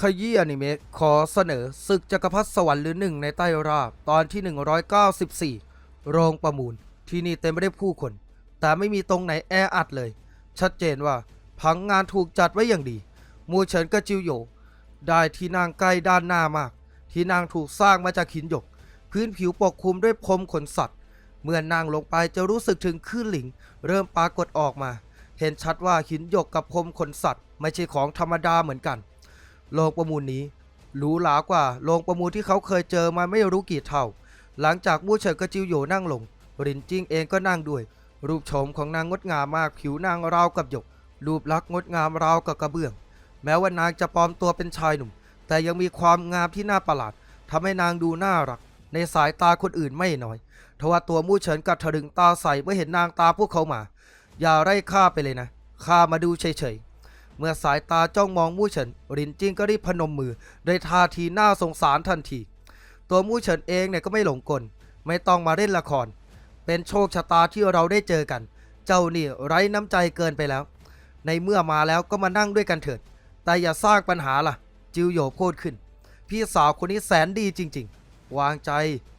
ขยี้อนิเมะขอเสนอศึกจักรพรรดิสวรรค์หรือหนึ่งในใต้ราบ ตอนที่ 194 โรงประมูล ที่นี่เต็มไปด้วยผู้คน แต่ไม่มีตรงไหนแออัดเลย ชัดเจนว่าผังงานถูกจัดไว้อย่างดี มูเฉินกับจิวโหยได้ที่นั่งใกล้ด้านหน้ามาก ที่นั่งถูกสร้างมาจากหินหยก พื้นผิวปกคลุมด้วยพรมขนสัตว์ เมื่อนั่งลงไปจะรู้สึกถึงคลื่นหลิง เริ่มปรากฏออกมา เห็นชัดว่าหินหยกกับพรมขนสัตว์ ไม่ใช่ของธรรมดาเหมือนกัน โรงประมูลนี้หรูหรากว่าโรงประมูลที่เขาเคยเจอมาไม่รู้กี่เท่า หลังจากมู่เฉินกับจิวโหยนั่งลงรินจิ้งเองก็นั่งด้วย รูปโฉมของนางงดงามมากผิวนางราวกับหยก รูปลักษณ์งดงามราวกับกระเบื้อง แม้ว่านางจะปลอมตัวเป็นชายหนุ่ม แต่ยังมีความงามที่น่าประหลาดทำให้นางดูน่ารัก ในสายตาคนอื่นไม่น้อยทว่าตัวมู่เฉินกัดถลึงตาใสเมื่อเห็นนางตาพวกเขามา อย่าไล่ข้าไปเลยนะข้ามาดูเฉย เมื่อสายตาจ้องมองมู่เฉินรินจิ้งก็รีบพนมมือด้วยท่าทีน่าสงสารทันที ตัวมู่เฉินเองเนี่ยก็ไม่หลงกล ไม่ต้องมาเล่นละคร เป็นโชคชะตาที่เราได้เจอกัน เจ้านี่ไร้น้ำใจเกินไปแล้ว ในเมื่อมาแล้วก็มานั่งด้วยกันเถิด แต่อย่าสร้างปัญหาล่ะ จิวโหยพูดขึ้น พี่สาวคนนี้แสนดีจริง ๆ วางใจ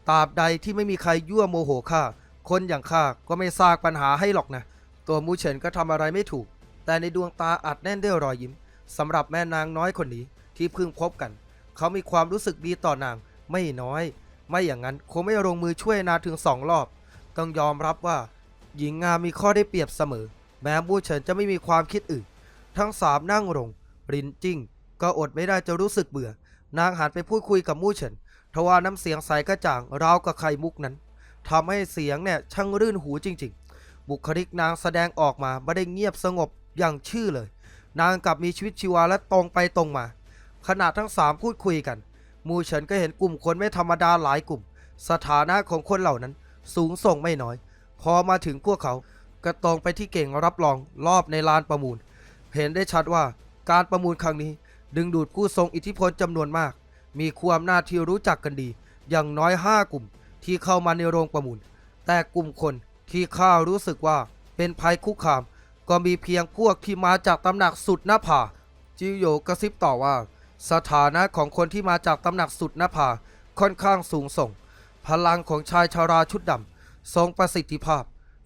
ตราบใดที่ไม่มีใครยั่วโมโหข้าคนอย่างข้าก็ไม่สร้างปัญหาให้หรอกนะ ตัวมูเฉินก็ทำอะไรไม่ถูก แต่ในดวงตาอัดแน่นด้วยรอยยิ้มสำหรับแม่นางน้อยคนนี้ที่เพิ่งพบกัน เขามีความรู้สึกดีต่อนางไม่น้อย ไม่อย่างนั้นคงไม่ลงมือช่วยนาถึงสองรอบ ต้องยอมรับว่า หญิงงามมีข้อได้เปรียบเสมอ แม้มูเฉินจะไม่มีความคิดอื่น ทั้งสามนั่งลงรินจิ้ง ก็อดไม่ได้จะรู้สึกเบื่อ นางหันไปพูดคุยกับมู่เฉินทว่าน้ำเสียงใสกระจ่างราวกับไข่มุกนั้นทำให้เสียงเนี่ยช่างรื่นหูจริง ๆ บุคลิกนางแสดงออกมาไม่ได้เงียบสงบ อย่างชื่อเลย นางกลับมีชีวิตชีวาและตรงไปตรงมา ขณะทั้งสามพูดคุยกัน มูเฉินก็เห็นกลุ่มคนไม่ธรรมดาหลายกลุ่ม สถานะของคนเหล่านั้น สูงส่งไม่น้อย พอมาถึงพวกเขาก็ตรงไปที่เก่งรับรองรอบในลานประมูล เห็นได้ชัดว่าการประมูลครั้งนี้ ดึงดูดผู้ทรงอิทธิพลจำนวนมาก มีความน้าที่รู้จักกันดี อย่างน้อยห้ากลุ่มที่เข้ามาในโรงประมูล แต่กลุ่มคนที่ข้ารู้สึกว่าเป็นภัยคุกคาม ก็มีเพียงพวกที่มาจากตำหนักสุดหน้าผา จิวโยกระซิบต่อว่า สถานะของคนที่มาจากตำหนักสุดหน้าผาค่อนข้างสูงส่ง พลังของชายชาราชุดดำทรงประสิทธิภาพ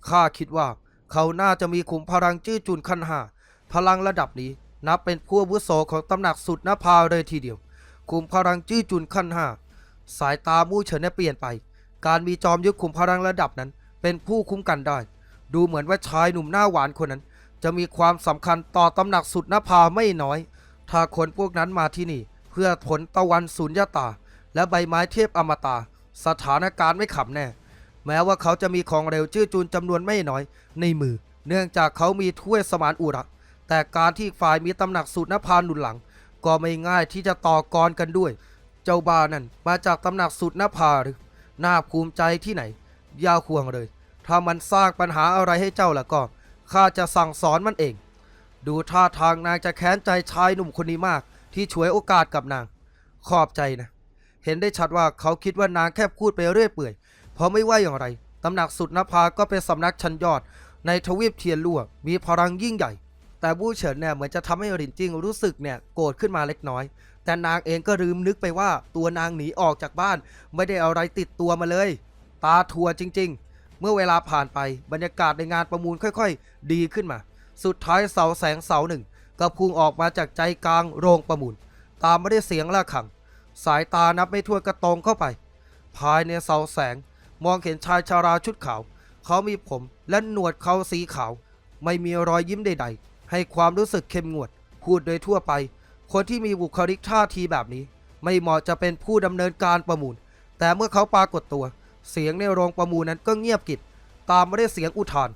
ข้าคิดว่า เขาน่าจะมีขุมพลังจื้อจุนขั้นห้าพลังระดับนี้นับเป็นผู้วุโสของตำหนักสุดหน้าผาเลยทีเดียว ขุมพลังจื้อจุนขั้นห้าสายตามู่เฉินเนี่ยเปลี่ยนไป การมีจอมยุทธขุมพลังระดับนั้น เป็นผู้คุ้มกันได้ ดูเหมือนว่าชายหนุ่มหน้าหวานคนนั้น จะมีความสำคัญต่อตำหนักสุดนภาไม่น้อย ถ้าคนพวกนั้นมาที่นี่ เพื่อผลตะวันสุญญตา และใบไม้เทพอมตะสถานการณ์ไม่ขำแน่ แม้ว่าเขาจะมีของเร็วชื่อจูนจำนวนไม่น้อย ในมือ เนื่องจากเขามีถ้วยสมานอุระ แต่การที่ฝ่ายมีตำหนักสุดนภาหนุนหลัง ก็ไม่ง่ายที่จะต่อกรกันด้วย เจ้าบ้านั่นมาจากตำหนักสุดนภาหรือน่าภูมิใจที่ไหนย่าห่วงเลย ถ้ามันสร้างปัญหาอะไรให้เจ้าล้วก็ ข้าจะสั่งสอนมันเอง ดูท่าทางนางจะแค้นใจชายหนุ่มคนนี้มาก ที่ฉวยโอกาสกับนาง ขอบใจนะ เห็นได้ชัดว่าเขาคิดว่านางแค่พูดไปเรื่อยเปื่อย เพราะไม่ว่าอย่างไร ตำหนักสุดนภาก็เป็นสำนักชั้นยอด ในทวีปเทียนลั่วมีพลังยิ่งใหญ่ แต่บู้เฉินเนี่ยเหมือนจะทำให้รินจิงรู้สึกเนี่ยโกรธขึ้นมาเล็กน้อย แต่นางเองก็ลืมนึกไปว่าตัวนางหนีออกจากบ้าน ไม่ได้เอาอะไรติดตัวมาเลย ตาทัวจริง ๆ เมื่อเวลาผ่านไปบรรยากาศในงานประมูลค่อยๆ ดีขึ้นมา สุดท้ายเสาแสงเสาหนึ่งก็พุ่งออกมาจากใจกลางโรงประมูล ตามไม่ได้เสียงระฆัง สายตานับไม่ถ้วนกระตรงเข้าไป ภายในเสาแสงมองเห็นชายชาราชุดขาว เขามีผมและหนวดเขาสีขาว ไม่มีรอยยิ้มใดๆ ให้ความรู้สึกเข้มงวด พูดโดยทั่วไป คนที่มีบุคลิกท่าทีแบบนี้ ไม่เหมาะจะเป็นผู้ดำเนินการประมูล แต่เมื่อเขาปรากฏตัวเเสียงในโรงประมูลนั้นก็เงียบกิบตามไม่ได้เสียงอุทาน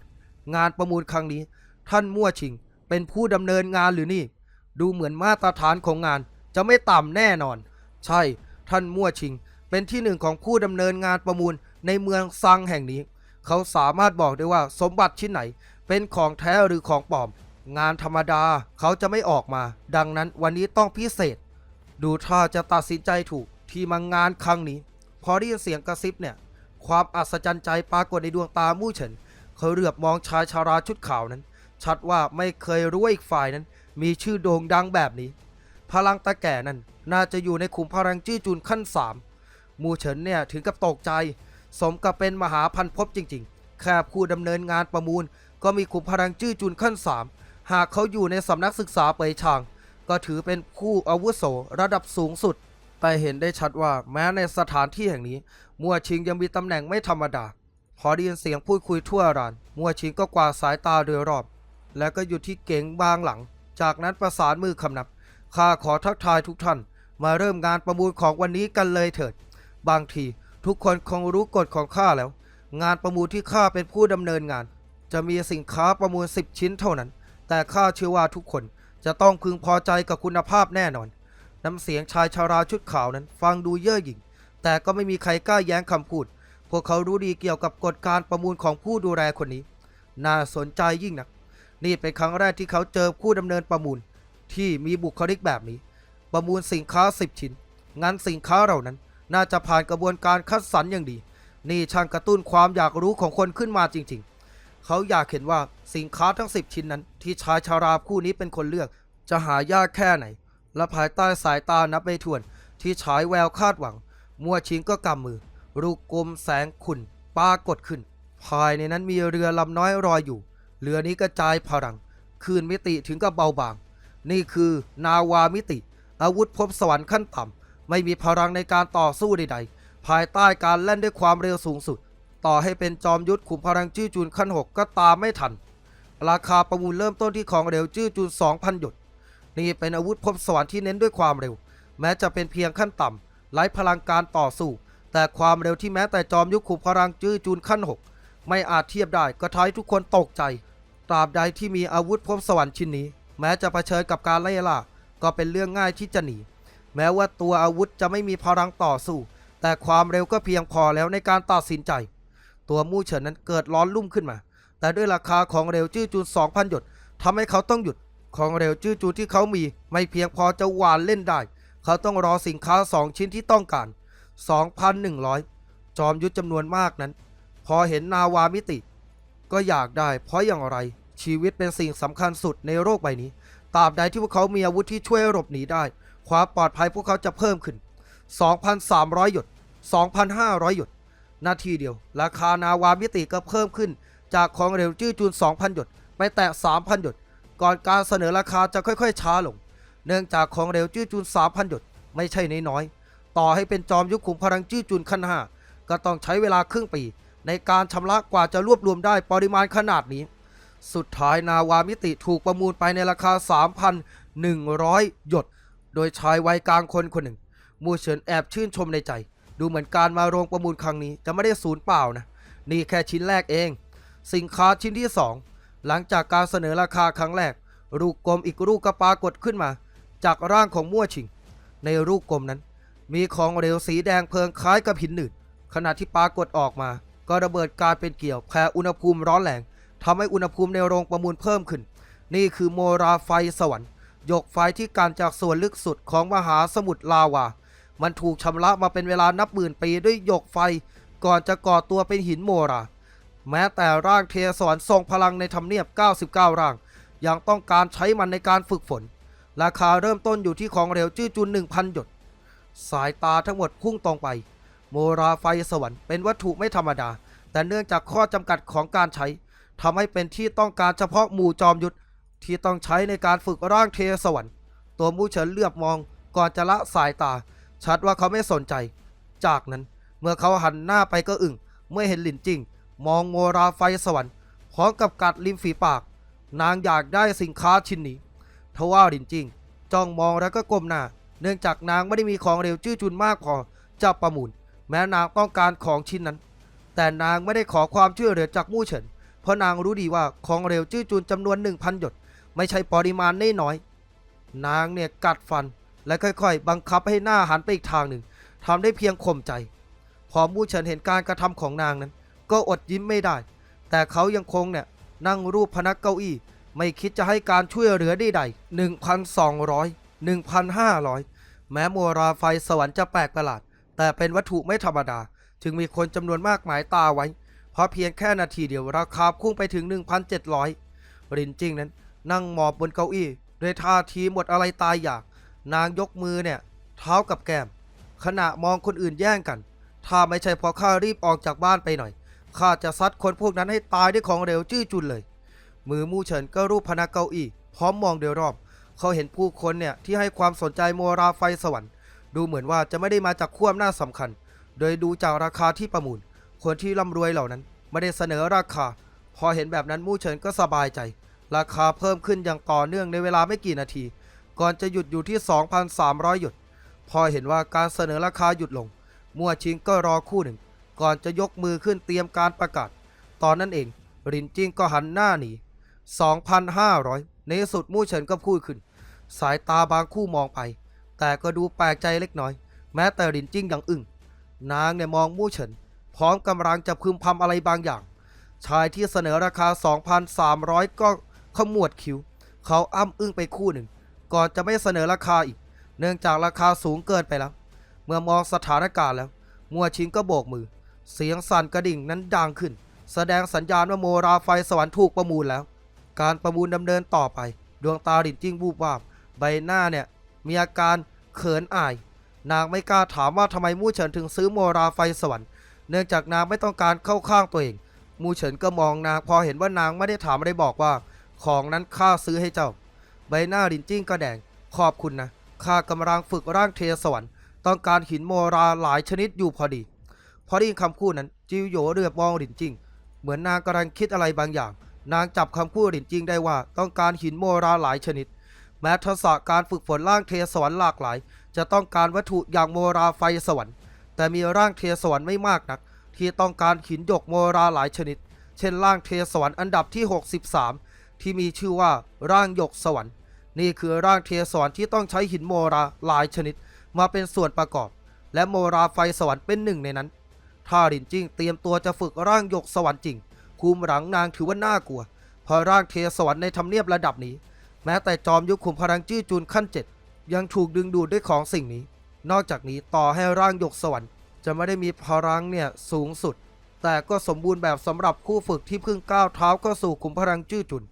งานประมูลครั้งนี้ ท่านมั่วชิง เป็นผู้ดำเนินงานหรือนี่ ดูเหมือนมาตรฐานของงานจะไม่ต่ำแน่นอน ใช่ ท่านมั่วชิง เป็นที่หนึ่งของผู้ดำเนินงานประมูลในเมืองซังแห่งนี้ เขาสามารถบอกได้ว่าสมบัติชิ้นไหน เป็นของแท้หรือของปลอม งานธรรมดาเขาจะไม่ออกมา ดังนั้นวันนี้ต้องพิเศษ ดูท่าจะตัดสินใจถูกที่มางานครั้งนี้ พอได้ยินเสียงกระซิบเนี่ย ความอัศจรรย์ใจปรากฏในดวงตามู่เฉินเขาเหลือบมองชายชาราชุดขาวนั้น ชัดว่าไม่เคยรู้ว่าอีกฝ่ายนั้น มีชื่อโด่งดังแบบนี้ พลังตะแก่นั่นน่าจะอยู่ในขุมพลังจื้อจุนขั้นสามมูเฉินเนี่ยถึงกับตกใจ สมกับเป็นมหาพันภพจริง ๆ แค่ผู้ดำเนินงานประมูล ก็มีขุมพลังจื้อจุนขั้นสามหากเขาอยู่ในสำนักศึกษาเปยชาง ก็ถือเป็นผู้อาวุโสระดับสูงสุด แต่เห็นได้ชัดว่าแม้ในสถานที่แห่งนี้ มัวชิงยังมีตำแหน่งไม่ธรรมดา พอได้ยินเสียงพูดคุยทั่วร้าน มัวชิงก็กวาดสายตาโดยรอบ แล้วก็หยุดที่เก๋งบางหลัง จากนั้นประสานมือคำนับ ข้าขอทักทายทุกท่าน มาเริ่มงานประมูลของวันนี้กันเลยเถิด บางทีทุกคนคงรู้กฎของข้าแล้ว งานประมูลที่ข้าเป็นผู้ดำเนินงาน จะมีสินค้าประมูล 10 ชิ้นเท่านั้น แต่ข้าเชื่อว่าทุกคนจะต้องพึงพอใจกับคุณภาพแน่นอน น้ำเสียงชายชาราชุดขาวนั้น ฟังดูเย่อหยิ่ง แต่ก็ไม่มีใครกล้าแย้งคำพูด พวกเขารู้ดีเกี่ยวกับกฎการประมูลของผู้ดูแลคนนี้ น่าสนใจยิ่งนัก นี่เป็นครั้งแรกที่เขาเจอผู้ดำเนินประมูล ที่มีบุคลิกแบบนี้ ประมูลสินค้า 10 ชิ้น งั้นสินค้าเหล่านั้น น่าจะผ่านกระบวนการคัดสรรอย่างดี นี่ช่างกระตุ้นความอยากรู้ของคนขึ้นมาจริง ๆ เขาอยากเห็นว่าสินค้าทั้ง 10 ชิ้นนั้น ที่ชายชาราคู่นี้เป็นคนเลือก จะหายากแค่ไหน และภายใต้สายตานับไม่ถ้วน ที่ฉายแววคาดหวัง มัวชิงก็กำมือรูกลมแสงขุ่นปรากฏขึ้น ภายในนั้นมีเรือลำน้อยรอยอยู่ เรือนี้กระจายพลัง คืนมิติถึงกับเบาบาง นี่คือนาวามิติ อาวุธพบสวรรค์ขั้นต่ำ ไม่มีพลังในการต่อสู้ใดๆ ภายใต้การเล่นด้วยความเร็วสูงสุด ต่อให้เป็นจอมยุทธขุมพลังจื้อจูนขั้นหกก็ตามไม่ทัน ราคาประมูลเริ่มต้นที่ของเร็วจื้อจูน2,000หยด นี่เป็นอาวุธพบสวรรค์ที่เน้นด้วยความเร็ว แม้จะเป็นเพียงขั้นต่ำไร้พลังการต่อสู้ แต่ความเร็วที่แม้แต่จอมยุทธขุมพลังจื้อจูนขั้นหกไม่อาจเทียบได้ก็ทำให้ทุกคนตกใจ ตราบใดที่มีอาวุธพบสวรรค์ชิ้นนี้ แม้จะเผชิญกับการไล่ล่าก็เป็นเรื่องง่ายที่จะหนี แม้ว่าตัวอาวุธจะไม่มีพลังต่อสู้ แต่ความเร็วก็เพียงพอแล้วในการตัดสินใจ ตัวมู่เฉินนั้นเกิดร้อนรุ่มขึ้นมา แต่ด้วยราคาของเร็วจื้อจูน2,000หยดทำให้เขาต้องหยุด ของเร็วจื้อจูที่เขามี ไม่เพียงพอจะหวานเล่นได้ เขาต้องรอสินค้า 2 ชิ้นที่ต้องการ 2,100 จอมยุทธจำนวนมากนั้น พอเห็นนาวามิติ ก็อยากได้เพราะอย่างไร ชีวิตเป็นสิ่งสำคัญสุดในโลกใบนี้ตราบใดที่พวกเขามีอาวุธที่ช่วยหลบหนีได้ ความปลอดภัยพวกเขาจะเพิ่มขึ้น 2,300 หยด 2,500 หยด นาทีเดียว ราคานาวามิติก็เพิ่มขึ้น จากของเร็วจื้อจูน 2,000 หยด ไปแตะ 3,000 หยด ก่อนการเสนอราคาจะค่อยๆช้าลง เนื่องจากของเร็วจื้อจูน3,000หยดไม่ใช่น้อยๆต่อให้เป็นจอมยุคขุมพลังจื้อจูนขั้นห้าก็ต้องใช้เวลาครึ่งปี ในการชำระกว่าจะรวบรวมได้ปริมาณขนาดนี้ สุดท้ายนาวามิติถูกประมูลไปในราคา 3,100 หยด โดยชายวัยกลางคนคนหนึ่ง มูเฉินแอบชื่นชมในใจ ดูเหมือนการมาโรงประมูลครั้งนี้จะไม่ได้สูญเปล่านะ นี่แค่ชิ้นแรกเอง สินค้าชิ้นที่ 2 หลังจากการเสนอราคาครั้งแรกรูปกลมอีกรูปก็ปรากฏขึ้นมา จากร่างของมั่วชิง ในรูปกลมนั้น มีของเหลวสีแดงเพลิงคล้ายกับหินหนืดขณะที่ปรากฏออกมา ก็ระเบิดกลายเป็นเกลี่ยวแผ่อุณหภูมิร้อนแรงทำให้อุณหภูมิในโรงประมูลเพิ่มขึ้น นี่คือโมราไฟสวรรค์หยกไฟที่การจากส่วนลึกสุดของมหาสมุทรลาวา มันถูกชำระมาเป็นเวลานับหมื่นปีด้วยหยกไฟ ก่อนจะก่อตัวเป็นหินโมรา แม้แต่ร่างเทสวรรค์ทรงพลังในทำเนียบ 99 ร่าง ยังต้องการใช้มันในการฝึกฝน ราคาเริ่มต้นอยู่ที่ของเหลวจื้อจุน 1,000 หยด สายตาทั้งหมดพุ่งตรงไป โมราไฟสวรรค์เป็นวัตถุไม่ธรรมดา แต่เนื่องจากข้อจำกัดของการใช้ทำให้เป็นที่ต้องการเฉพาะหมู่จอมยุทธที่ต้องใช้ในการฝึกร่างเทสวรรค์ ตัวมูเฉินเลือบมองก่อนจะละสายตา ชัดว่าเขาไม่สนใจ จากนั้นเมื่อเขาหันหน้าไปก็อึ้งเมื่อเห็นหลินจิง มองโมราไฟสวรรค์พร้อมกับกัดริมฝีปาก นางอยากได้สินค้าชิ้นนี้ทว่าหลินจริง จ้องมองแล้วก็ก้มหน้า เนื่องจากนางไม่ได้มีของเร็วจื้อจุนมากพอจะประมูล แม้นางต้องการของชิ้นนั้น แต่นางไม่ได้ขอความช่วยเหลือจากมู่เฉิน เพราะนางรู้ดีว่าของเร็วจื้อจุนจำนวน1,000หยด ไม่ใช่ปริมาณน้อยนางเนี่ยกัดฟันและค่อยๆ บังคับให้หน้าหันไปอีกทางหนึ่งทำได้เพียงข่มใจ พอมู่เฉินเห็นการกระทำของนางนั้น ก็อดยิ้มไม่ได้ แต่เขายังคงเนี่ยนั่งรูปพนักเก้าอี้ ไม่คิดจะให้การช่วยเหลือใดๆ1,200 1,500 แม้โมราไฟสวรรค์จะแปลกประหลาด แต่เป็นวัตถุไม่ธรรมดา จึงมีคนจำนวนมากหมายตาไว้ เพราะเพียงแค่นาทีเดียวราคาพุ่งไปถึง 1,700 รินจิงนั้น นั่งหมอบบนเก้าอี้ด้วยท่าทีหมดอะไรตายอยาก นางยกมือเนี่ย เท้ากับแก้ม ขณะมองคนอื่นแย่งกัน ถ้าไม่ใช่เพอข้ารีบออกจากบ้านไปหน่อย ข้าจะซัดคนพวกนั้นให้ตายด้วยของเร็วจื้อจุนเลย มือมู่เฉินก็รูปพนักเก้าอี้พร้อมมองโดยรอบ เขาเห็นผู้คนเนี่ยที่ให้ความสนใจโมราไฟสวรรค์ ดูเหมือนว่าจะไม่ได้มาจากขั้วอำนาจสำคัญ โดยดูจากราคาที่ประมูล คนที่ร่ำรวยเหล่านั้นไม่ได้เสนอราคา พอเห็นแบบนั้นมู่เฉินก็สบายใจ ราคาเพิ่มขึ้นอย่างต่อเนื่องในเวลาไม่กี่นาที ก่อนจะหยุดอยู่ที่ 2,300 หยด พอเห็นว่าการเสนอราคาหยุดลง มั่วชิงก็รอคู่หนึ่ง ก่อนจะยกมือขึ้นเตรียมการประกาศ ตอนนั้นเอง รินจิ้งก็หันหน้าหนี 2,500 ในสุดมู่เฉินก็พูดขึ้น สายตาบางคู่มองไป แต่ก็ดูแปลกใจเล็กน้อย แม้แต่รินจิ้งยังอึ้ง นางเนี่ยมองมู่เฉิน พร้อมกำลังจะพึมพำอะไรบางอย่าง ชายที่เสนอราคา 2,300 ก็ขมวดคิ้ว เขาอ้ำอึ้งไปคู่หนึ่ง ก่อนจะไม่เสนอราคาอีก เนื่องจากราคาสูงเกินไปแล้ว เมื่อมองสถานการณ์แล้ว มัวชิงก็โบกมือ เสียงสั่นกระดิ่งนั้นดังขึ้น แสดงสัญญาณว่าโมราไฟสวรรค์ถูกประมูลแล้ว การประมูลดำเนินต่อไป ดวงตาดินจิ้งบูบวาบ ใบหน้าเนี่ย มีอาการเขินอาย นางไม่กล้าถามว่าทำไมมู่เฉินถึงซื้อโมราไฟสวรรค์ เนื่องจากนางไม่ต้องการเข้าข้างตัวเอง มู่เฉินก็มองนางพอเห็นว่านางไม่ได้ถามไม่ได้บอกว่า ของนั้นข้าซื้อให้เจ้า ใบหน้าดินจิ้งก็แดง ขอบคุณนะข้ากำลังฝึกร่างเทสวรรค์ ต้องการหินโมราหลายชนิดอยู่พอดี พอได้ยินคำพูดนั้น จิวโหยเรือบมองหลินจิง เหมือนนางกำลังคิดอะไรบางอย่าง นางจับคำพูดหลินจิงได้ว่าต้องการหินโมราหลายชนิด แม้ทักษะการฝึกฝนร่างเทสวรรค์หลากหลาย จะต้องการวัตถุอย่างโมราไฟสวรรค์ แต่มีร่างเทสวรรค์ไม่มากนัก ที่ต้องการหินหยกโมราหลายชนิด เช่นร่างเทสวรรค์อันดับที่ 63 ที่มีชื่อว่าร่างหยกสวรรค์ นี่คือร่างเทสวรรค์ที่ต้องใช้หินโมราหลายชนิด มาเป็นส่วนประกอบ และโมราไฟสวรรค์เป็นหนึ่งในนั้น ถ้ารินจิ้งเตรียมตัวจะฝึกร่างหยกสวรรค์จริงภูมิหลังนางถือว่าน่ากลัวเพราะร่างเทสวรรค์ในทำเนียบระดับนี้ แม้แต่จอมยุคขุมพลังจื้จูนขั้นเจ็ดยังถูกดึงดูดด้วยของสิ่งนี้ นอกจากนี้ต่อให้ร่างหยกสวรรค์จะไม่ได้มีพลังเนี่ยสูงสุด แต่ก็สมบูรณ์แบบสำหรับผู้ฝึกที่เพิ่งก้าวเท้าเข้าสู่ขุมพลังจื้อจุน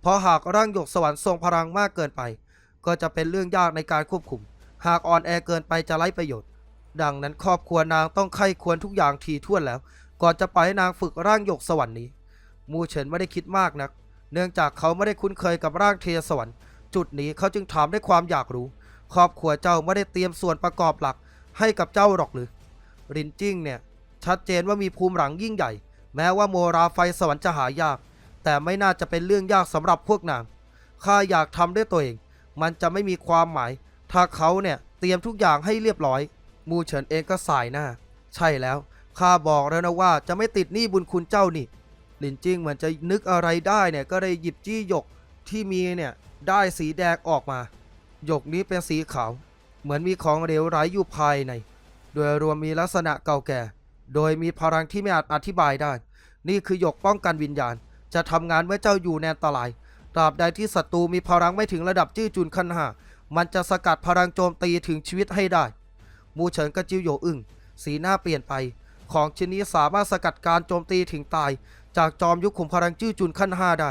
เพราะหากร่างหยกสวรรค์ทรงพลังมากเกินไป ก็จะเป็นเรื่องยากในการควบคุม หากอ่อนแอเกินไปจะไร้ประโยชน์ ดังนั้นครอบครัวนางต้องไข้ควรทุกอย่างทีท่วนแล้ว ก่อนจะปล่อยให้นางฝึกร่างหยกสวรรค์นี้ มูเฉินไม่ได้คิดมากนัก เนื่องจากเขาไม่ได้คุ้นเคยกับร่างเทสวรรค์ จุดนี้เขาจึงถามด้วยความอยากรู้ ครอบครัวเจ้าไม่ได้เตรียมส่วนประกอบหลักให้กับเจ้าหรอกหรือรินจิ้งเนี่ย ชัดเจนว่ามีภูมิหลังยิ่งใหญ่ แม้ว่าโมราไฟสวรรค์จะหายาก แต่ไม่น่าจะเป็นเรื่องยากสำหรับพวกนางข้าอยากทำด้วยตัวเอง มันจะไม่มีความหมาย ถ้าเขาเนี่ยเตรียมทุกอย่างให้เรียบร้อย มูเฉินเองก็สายหน้า ใช่แล้ว ข้าบอกแล้วนะว่าจะไม่ติดหนี้บุญคุณเจ้านี่ หลินจิ้งเหมือนจะนึกอะไรได้เนี่ยก็เลยหยิบจี้หยกที่มีเนี่ยได้สีแดงออกมา หยกนี้เป็นสีขาว เหมือนมีของเหลวไหลอยู่ภายใน โดยรวมมีลักษณะเก่าแก่ โดยมีพลังที่ไม่อาจอธิบายได้ นี่คือหยกป้องกันวิญญาณ จะทำงานเมื่อเจ้าอยู่ในอันตราย ตราบใดที่ศัตรูมีพลังไม่ถึงระดับจื้อจุนขันหามันจะสกัดพลังโจมตีถึงชีวิตให้ได้ มูเฉินกับจิวโยอึ้งสีหน้าเปลี่ยนไป ของชิ้นนี้สามารถสกัดการโจมตีถึงตาย จากจอมยุคขุมพลังจื้อจุนขั้นห้าได้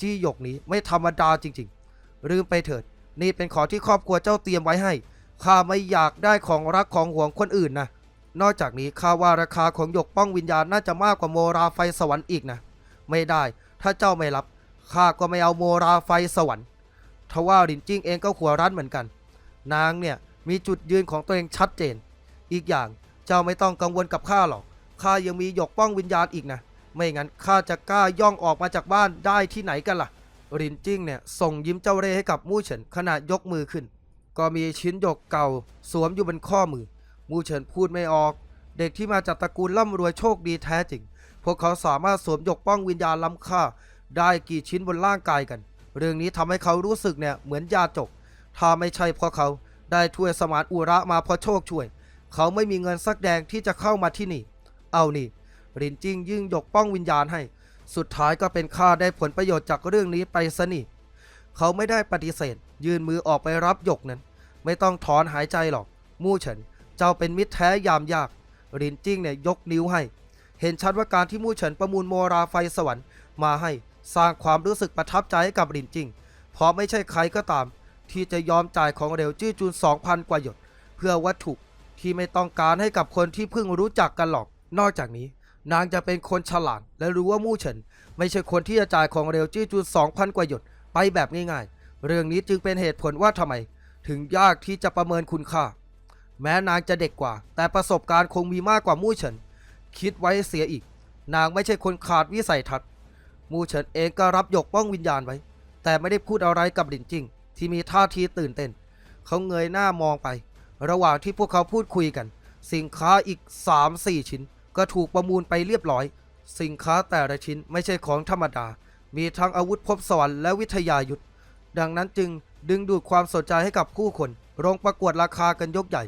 จี้หยกนี้ไม่ธรรมดาจริงๆ ลืมไปเถิด นี่เป็นของที่ครอบครัวเจ้าเตรียมไว้ให้ข้าไม่อยากได้ของรักของห่วงคนอื่นนะนอกจากนี้ข้าว่าราคาของหยกป้องวิญญาณน่าจะมากกว่าโมราไฟสวรรค์อีกนะไม่ได้ถ้าเจ้าไม่รับข้าก็ไม่เอาโมราไฟสวรรค์ทว่าลินจิ้งเองก็หัวรั้นเหมือนกัน นางเนี่ย มีจุดยืนของตัวเองชัดเจน อีกอย่างเจ้าไม่ต้องกังวลกับข้าหรอกข้ายังมีหยกป้องวิญญาณอีกนะ ไม่งั้นข้าจะกล้าย่องออกมาจากบ้านได้ที่ไหนกันล่ะรินจิ้งเนี่ยส่งยิ้มเจ้าเร่ให้กับมู่เฉินขณะยกมือขึ้น ก็มีชิ้นหยกเก่าสวมอยู่บนข้อมือ มู่เฉินพูดไม่ออก เด็กที่มาจากตระกูลร่ำรวยโชคดีแท้จริง พวกเขาสามารถสวมหยกป้องวิญญาณล้ำค่า ได้กี่ชิ้นบนร่างกายกัน เรื่องนี้ทำให้เขารู้สึกเนี่ยเหมือนยาจก ถ้าไม่ใช่เพราะเขา ได้ถ้วยสมานอุระมาเพราะโชคช่วย เขาไม่มีเงินสักแดงที่จะเข้ามาที่นี่ เอานี่รินจิ้งยิ่งยกป้องวิญญาณให้ สุดท้ายก็เป็นข้าได้ผลประโยชน์จากเรื่องนี้ไปซะนี่ เขาไม่ได้ปฏิเสธ ยื่นมือออกไปรับหยกนั้น ไม่ต้องถอนหายใจหรอก มู่เฉิน เจ้าเป็นมิตรแท้ยามยากรินจิ้งเนี่ยยกนิ้วให้ เห็นชัดว่าการที่มู่เฉินประมูลโมราไฟสวรรค์มาให้สร้างความรู้สึกประทับใจให้กับรินจิ้งเพราะไม่ใช่ใครก็ตาม ที่จะยอมจ่ายของเร็วจื้อจุน2,000 กว่าหยด เพื่อวัตถุที่ไม่ต้องการให้กับคนที่เพิ่งรู้จักกันหรอก นอกจากนี้ นางจะเป็นคนฉลาดและรู้ว่ามู่เฉิน ไม่ใช่คนที่จะจ่ายของเร็วจื้อจุน2,000 กว่าหยดไปแบบง่ายๆ เรื่องนี้จึงเป็นเหตุผลว่าทำไม ถึงยากที่จะประเมินคุณค่า แม้นางจะเด็กกว่า แต่ประสบการณ์คงมีมากกว่ามู่เฉิน คิดไว้เสียอีก นางไม่ใช่คนขาดวิสัยทัศน์มู่เฉินเองก็รับหยกป้องวิญญาณไว้ แต่ไม่ได้พูดอะไรกับหลินจิง ที่มีท่าทีตื่นเต้น เขาเงยหน้ามองไป ระหว่างที่พวกเขาพูดคุยกัน สินค้าอีก 3-4 ชิ้น ก็ถูกประมูลไปเรียบร้อย สินค้าแต่ละชิ้นไม่ใช่ของธรรมดา มีทั้งอาวุธพบสวรรค์และวิทยายุทธดังนั้นจึงดึงดูดความสนใจให้กับผู้คน โรงประกวดราคากันยกใหญ่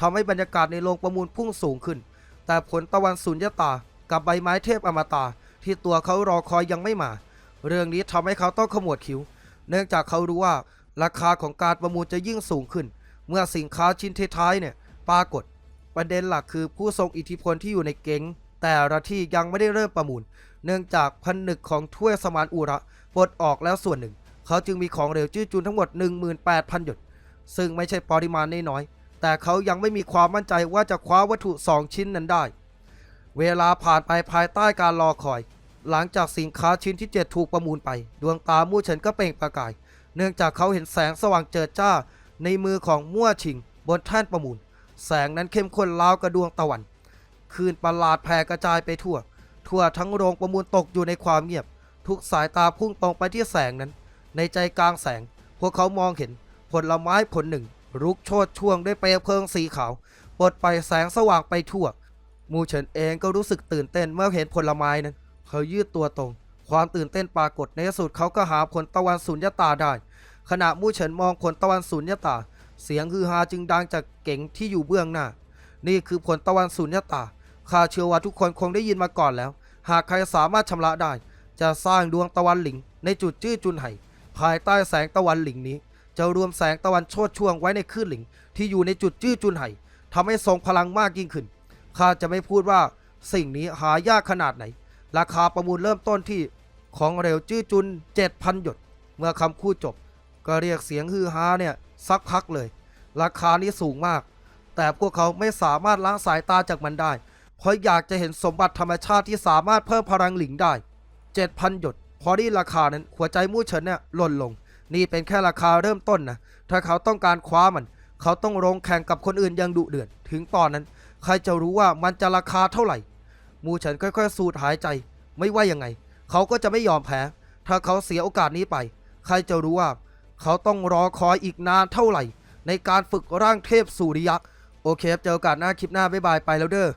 ทำให้บรรยากาศในโรงประมูลพุ่งสูงขึ้น แต่ผลตะวันสุญญตา กับใบไม้เทพอมตะที่ตัวเขารอคอยยังไม่มา เรื่องนี้ทำให้เขาต้องขมวดคิ้ว เนื่องจากเขารู้ว่า ราคาของการประมูลจะยิ่งสูงขึ้น เมื่อสินค้าชิ้นท้ายๆเนี่ยปรากฏ ประเด็นหลักคือผู้ทรงอิทธิพลที่อยู่ในเก๊งแต่ละที่ยังไม่ได้เริ่มประมูล เนื่องจากพันนึกของถ้วยสมานอุระปลดออกแล้วส่วนหนึ่ง เขาจึงมีของเหลวจื้อจุนทั้งหมด 18,000 หยด ซึ่งไม่ใช่ปริมาณน้อยๆแต่เขายังไม่มีความมั่นใจว่าจะคว้าวัตถุ 2 ชิ้นนั้นได้ เวลาผ่านไปภายใต้การรอคอย หลังจากสินค้าชิ้นที่ 7 ถูกประมูลไป ดวงตามู่เฉินก็เปล่งประกาย เนื่องจากเขาเห็นแสงสว่างเจิดจ้า ในมือของมั่วชิง บนแท่นประมูล แสงนั้นเข้มข้นราวกระดวงตะวัน คืนประหลาดแผ่กระจายไปทั่ว ทั่วทั้งโรงประมูลตกอยู่ในความเงียบ ทุกสายตาพุ่งตรงไปที่แสงนั้น ในใจกลางแสง พวกเขามองเห็นผลไม้ผลหนึ่ง รุกโชดช่วงด้วยเปลวเพลิงสีขาวปลดไปแสงสว่างไปทั่ว มูเฉินเองก็รู้สึกตื่นเต้นเมื่อเห็นผลไม้นั้น เขายืดตัวตรง ความตื่นเต้นปรากฏในที่สุดเขาก็หาผลตะวันสุญญตาได้ ขณะมู่เฉินมองผลตะวันสุญญตา เสียงฮือฮาจึงดังจากเก๋งที่อยู่เบื้องหน้า นี่คือผลตะวันสุญญตาข้าเชื่อว่าทุกคนคงได้ยินมาก่อนแล้ว หากใครสามารถชำระได้ จะสร้างดวงตะวันหลิง ในจุดจื้อจุนไห่ภายใต้แสงตะวันหลิงนี้ จะรวมแสงตะวันโชดช่วงไว้ในคลื่นหลิง ที่อยู่ในจุดจื้อจุนไห่ทำให้ทรงพลังมากยิ่งขึ้นข้าจะไม่พูดว่าสิ่งนี้หายากขนาดไหน ราคาประมูลเริ่มต้นที่ ของเร็วจื้อจุน 7,000 หยด เมื่อคำพูดจบ ก็เรียกเสียงฮือฮาเนี่ย สักพักเลย ราคานี้สูงมาก แต่พวกเขาไม่สามารถล้างสายตาจากมันได้ เพราะอยากจะเห็นสมบัติธรรมชาติที่สามารถเพิ่มพลังหลิงได้ 7,000 หยด พอได้ราคานั้นหัวใจมู่เฉินเนี่ยหล่นลง นี่เป็นแค่ราคาเริ่มต้นนะถ้าเขาต้องการคว้ามัน เขาต้องลงแข่งกับคนอื่นอยังดุเดือดถึงตอนนั้น ใครจะรู้ว่ามันจะราคาเท่าไหร่ มูเฉินค่อยๆ สูดหายใจไม่ว่ายังไง เขาก็จะไม่ยอมแพ้ ถ้าเขาเสียโอกาสนี้ไป ใครจะรู้ว่า เขาต้องรอคอยอีกนานเท่าไหร่ ในการฝึกร่างเทพสุริยะ โอเคครับเจอโอกาสหน้าคลิปหน้าบ๊ายบายไปแล้วเด้อ